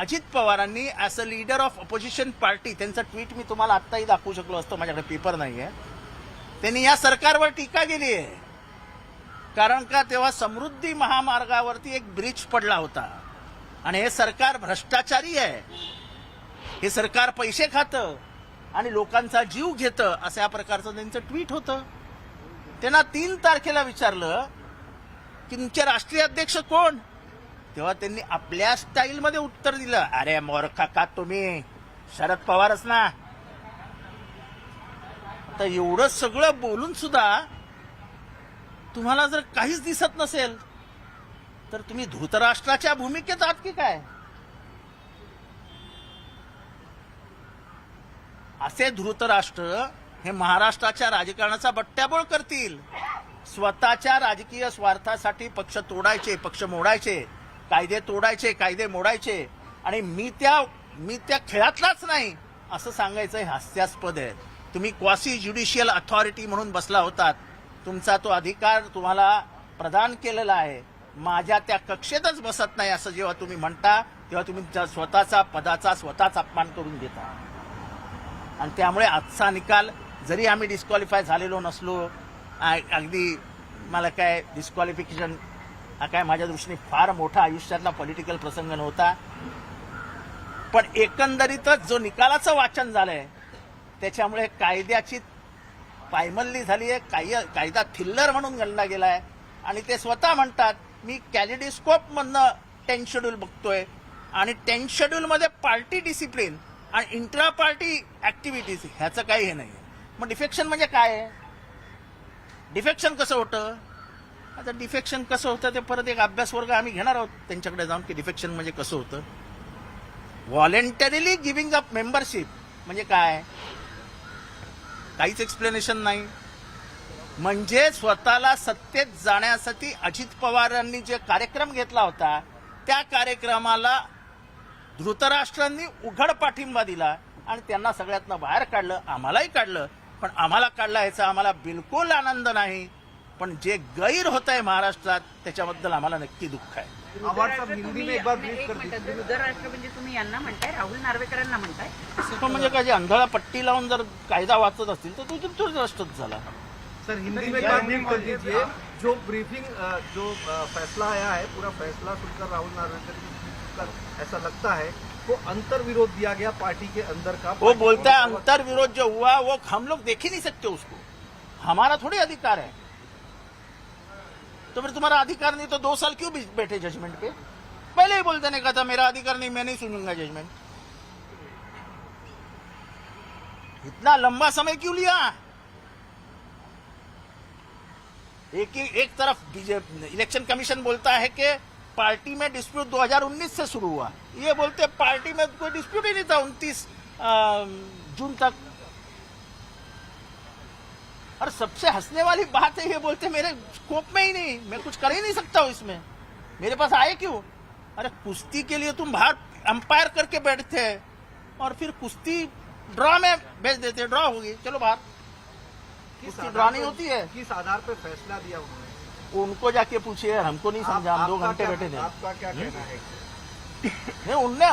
अजित पवारांनी as a leader of opposition party त्यांचं tweet मी तुम्हाला आत्ताही दाखवू शकलो असतो माझ्याकडे पेपर नाही आहे त्यांनी या सरकारवर टीका केली आहे. कारण का तेव्हा समृद्धी महामार्गावरती एक ब्रिज पडला होता. आणि हे सरकार भ्रष्टाचारी आहे. हे सरकार पैसे खातं आणि लोकांचा जीव घेतं अशा प्रकारचं त्यांचं ट्विट होतं. त्यांना तीन तारखेला विचारलं की तुमचे राष्ट्रीय अध्यक्ष कोण? तेव्हा त्यांनी आपल्या स्टाईलमध्ये उत्तर दिलं. अरे मोरखा का तुम्ही शरद पवारच ना. आता एवढं सगळं बोलून सुद्धा तुम्हाला जर काहीच दिसत नसेल तर तुम्ही धृतराष्ट्राच्या भूमिकेत आहात की काय? असे धृतराष्ट्र हे महाराष्ट्राच्या राजकारणाचा बट्ट्याबोळ करतील. स्वतःच्या राजकीय स्वार्थासाठी पक्ष तोडायचे पक्ष मोडायचे. कायदे तोडायचे कायदे मोडायचे. आणि मी त्या मी त्या खेळातलाच नाही असं सांगायचं हे हास्यास्पद आहे. तुम्ही क्वासी ज्युडिशियल अथॉरिटी म्हणून बसला होतात. तुमचा तो अधिकार तुम्हाला प्रदान केलेला आहे. माझ्या त्या कक्षेतच बसत नाही असं जेव्हा तुम्ही म्हणता तेव्हा तुम्ही स्वतःचा पदाचा स्वतःच अपमान करून घेता. आणि त्यामुळे आजचा निकाल जरी आम्ही डिस्क्वालिफाय झालेलो नसलो अगदी मला काय डिस्क्वालिफिकेशन हा काय माझ्या दृष्टीने फार मोठा आयुष्यातला पॉलिटिकल प्रसंग नव्हता. पण एकंदरीतच जो निकालाचं वाचन झालंय त्याच्यामुळे कायद्याची पायमल्ली झाली आहे काय कायदा थिल्लर म्हणून गणला गेलाय. आणि ते स्वतः म्हणतात मी कॅलिडिस्कोप मधनं टेन शेड्यूल बघतोय. आणि टेन शेड्यूल मध्ये पार्टी डिसिप्लिन आणि इंट्रा पार्टी ऍक्टिव्हिटीज ह्याचं काही हे नाही मग डिफेक्शन म्हणजे काय? आहे डिफेक्शन कसं होतं? आता डिफेक्शन कसं होतं ते परत एक अभ्यास वर्ग आम्ही घेणार आहोत. त्यांच्याकडे जाऊन की डिफेक्शन म्हणजे कसं होतं. व्हॉलेंटरीली गिविंग अप मेंबरशिप म्हणजे काय? काहीच एक्सप्लेनेशन नाही. म्हणजे स्वतःला सत्तेत जाण्यासाठी अजित पवारांनी जे कार्यक्रम घेतला होता त्या कार्यक्रमाला धृतराष्ट्रांनी उघड पाठिंबा दिला आणि त्यांना सगळ्यातनं बाहेर काढलं. आम्हालाही काढलं. पण आम्हाला काढला ह्याचा आम्हाला बिलकुल आनंद नाही. पण जे गैर होत आहे महाराष्ट्रात त्याच्याबद्दल आम्हाला नक्की दुःख आहे. म्हणजे तुम्ही यांना म्हणताय राहुल नार्वेकरांना म्हणताय? पण म्हणजे काय जे अंधळा पट्टी लावून जर कायदा वाचत असतील तर तो धृतराष्ट्रच झाला. सर हिंदी में कर दीजिए जो ब्रीफिंग जो फैसला आया है पूरा फैसला सुनकर राहुल नार्वेकर ऐसा लगता है वो अंतर विरोध दिया गया पार्टी के अंदर का वो बोलता है अंतर विरोध जो हुआ वो हम लोग देख ही नहीं सकते उसको। हमारा थोड़ी अधिकार है। तो फिर तुम्हारा अधिकार नहीं तो दो साल क्यों बैठे जजमेंट पे? पहले ही बोलते ने कहा था, मेरा अधिकार नहीं, मैं नहीं सुनूँगा जजमेंट इतना लंबा समय क्यों लिया? एक एक तरफ़ इलेक्शन कमीशन बोलता है कि पार्टी में डिस्प्यूट 2019 से शुरू हुआ। ये बोलते पार्टी में कोई डिस्प्यूट ही नहीं था, उनतीस जून तक और सबसे हंसने वाली बात है ये बोलते मेरे स्कोप में ही नहीं मैं कुछ कर ही नहीं सकता हूँ इसमें। मेरे पास आए क्यों? अरे कुश्ती के लिए तुम बाहर अंपायर करके बैठते हैं और फिर कुश्ती ड्रॉ में भेज देते ड्रॉ होगी चलो बाहर। कुश्ती ड्रॉ नहीं होती है। किस आधार पर फैसला दिया उन्होंने? उनको जाके पूछिए हमको नहीं समझा हम दो घंटे बैठे थे। आपका क्या कहना है? नहीं, उनने